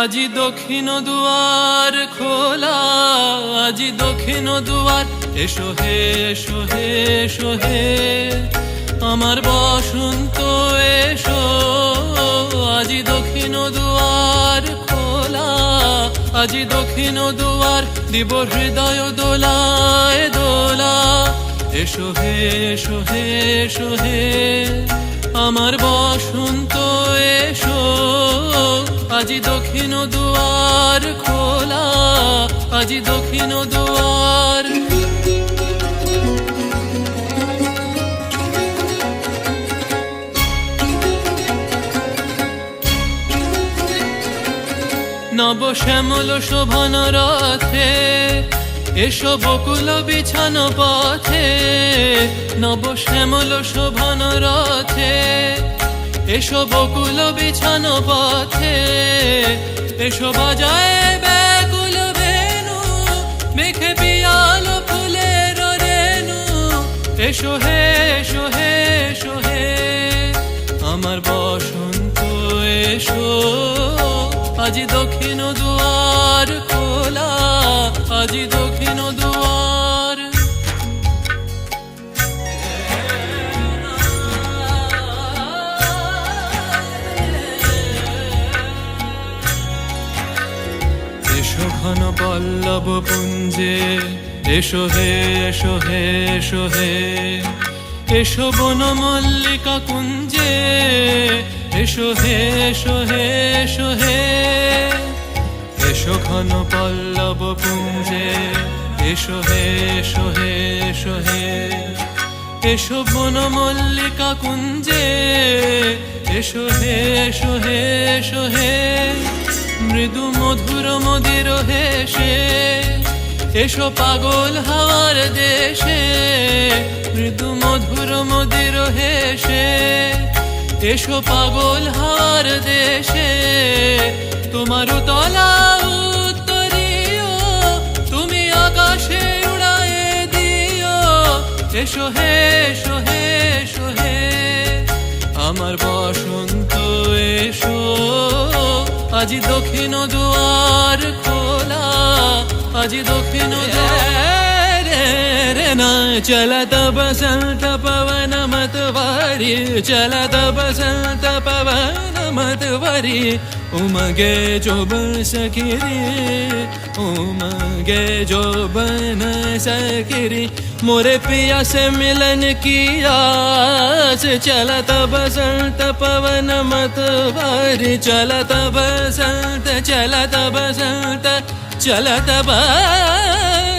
আজি দক্ষিণ দুয়ার খোলা আজি দক্ষিণ দুয়ার। এসো হে এসো হে এসো হে। আমার বসন্ত এসো, আজি দক্ষিণ দুয়ার খোলা, আজি দক্ষিণ দুয়ার দিব হৃদয় দোলায় দোলা। এসো হে এসো হে এসো হে, আমার বসন্ত এসো, আজি দক্ষিণ দুয়ার খোলা, আজি দক্ষিণ দুয়ার নব শ্যামল শোভন রথে, এসো বকুল বিছানো পথে, নব শ্যামল শোভন রথে, এসো বকুল বিছানো পথে, এসো বাজায় ব্যাকুল বেনু মেঘে পিয়াল ফুলের রেনু এসো হে এসো হে এসো হে, আমার বসন্ত, এসো। আজি দক্ষিণ দুয়ার খোলা, আজি দক্ষিণ দুয়ার। এসো ঘন পল্লব পুঞ্জে, এসো হে এসো হে এসো হে। এসো বন মল্লিকা কুঞ্জে এসো হে এসো হে এসো হে। এসো ঘন পল্লব পুঞ্জে। এসো হে এসো হে এসো হে। এসো বন মল্লিকা কুঞ্জে। এসো হে এসো হে এসো হে। মৃদু মধুর মদির হে সে এসো পাগল হাওয়ার দেশে। মৃদু মধুর মদির হেসে। এসো পাগল হার দেশে তোমারও তলা উত্তরীয়, তুমি আকাশে উড়ায় দিও। এসো হে এসো হে এসো হে, আমার বসন্ত এসো, আজি দক্ষিণ দুয়ার খোলা, আজি দক্ষিণ রে না, চলা বসন্ত পবন चलत बसंत पवन मतवारी उमगे जो सखिरी उमगे जो बन सखिरी मोरे पिया से मिलन की आस चलत बसंत पवन मतवारी चलत बसंत चलत बसंत चलत बसंत